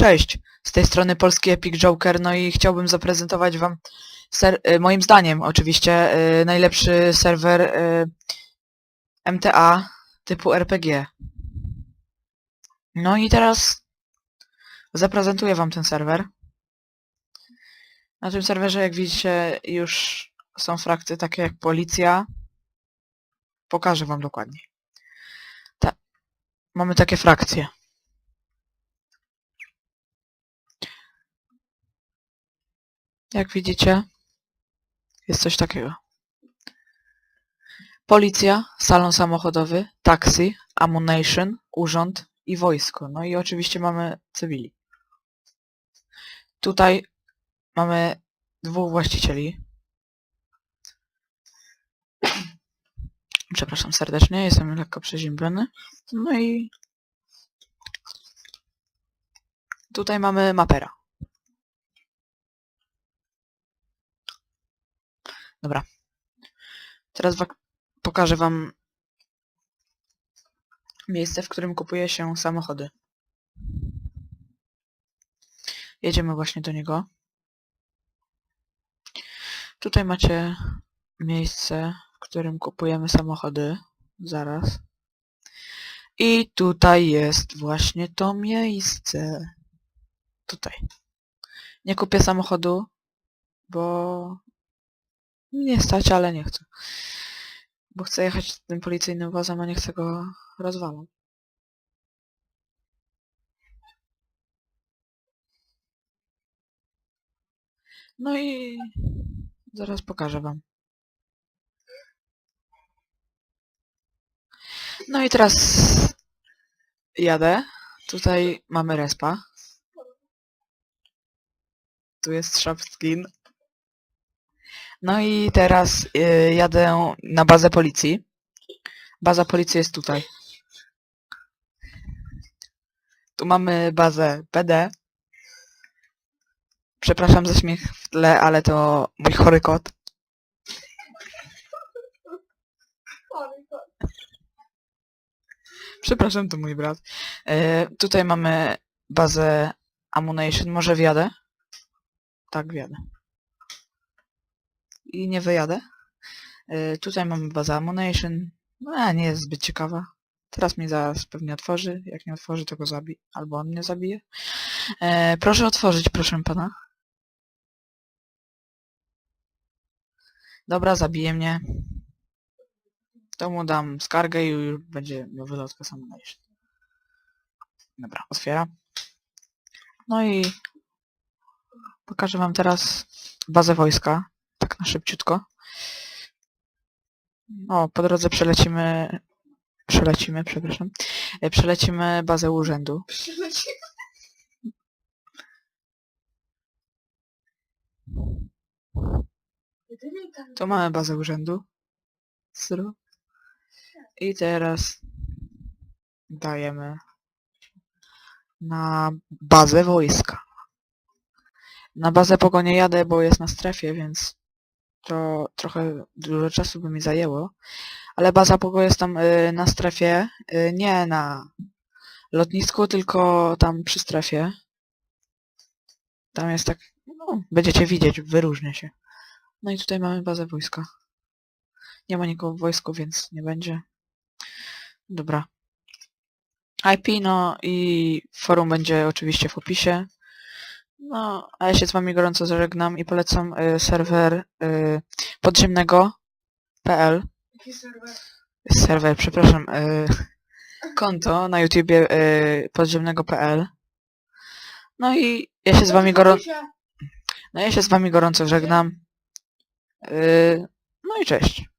Cześć, z tej strony polski Epic Joker, no i chciałbym zaprezentować wam y, moim zdaniem oczywiście y, najlepszy serwer y, MTA typu RPG. No i teraz zaprezentuję wam ten serwer. Na tym serwerze jak widzicie już są frakcje takie jak policja. Pokażę wam dokładnie. Ta mamy takie frakcje. Jak widzicie, jest coś takiego. Policja, salon samochodowy, taxi, ammunition, urząd i wojsko. No i oczywiście mamy cywili. Tutaj mamy dwóch właścicieli. Przepraszam serdecznie, jestem lekko przeziębiony. No i tutaj mamy mapera. Dobra. Teraz pokażę wam miejsce, w którym kupuje się samochody. Jedziemy właśnie do niego. Tutaj macie miejsce, w którym kupujemy samochody. Zaraz. I tutaj jest właśnie to miejsce. Tutaj. Nie kupię samochodu, bo nie stać, ale nie chcę. Bo chcę jechać tym policyjnym wozem, a nie chcę go rozwalać. No i zaraz pokażę wam. No i teraz jadę. Tutaj mamy respa. Tu jest shop skin. No i teraz y, jadę na bazę policji. Baza policji jest tutaj. Tu mamy bazę PD. Przepraszam za śmiech w tle, ale to mój chory kot. Przepraszam, to mój brat. E, tutaj mamy bazę Ammunition. Może wjadę? Tak, wjadę. I nie wyjadę. E, tutaj mamy bazę Ammunition. No, nie jest zbyt ciekawa. Teraz mi zaraz pewnie otworzy. Jak nie otworzy, to go zabije. Albo on mnie zabije. E, proszę otworzyć, proszę pana. Dobra, zabije mnie. To mu dam skargę i już będzie miał wylotkę Ammunition. Dobra, otwiera. No i pokażę wam teraz bazę wojska. Tak na szybciutko. O, po drodze przelecimy... Przelecimy, przepraszam. E, Przelecimy bazę urzędu. Tu mamy bazę urzędu. I teraz dajemy na bazę wojska. Na bazę pogo nie jadę, bo jest na strefie, więc to trochę dużo czasu by mi zajęło. Ale baza pogo jest tam y, na strefie, y, nie na lotnisku, tylko tam przy strefie. Tam jest tak, no, będziecie widzieć, wyróżnia się. No i tutaj mamy bazę wojska. Nie ma nikogo w wojsku, więc nie będzie. Dobra. IP, no i forum będzie oczywiście w opisie. No, a ja się z wami gorąco żegnam i polecam y, serwer y, podziemnego.pl Jaki serwer? Serwer, przepraszam. Y, konto na YouTubie y, podziemnego.pl No i ja się z wami gorąco... No ja się z wami gorąco żegnam. Y, no i cześć.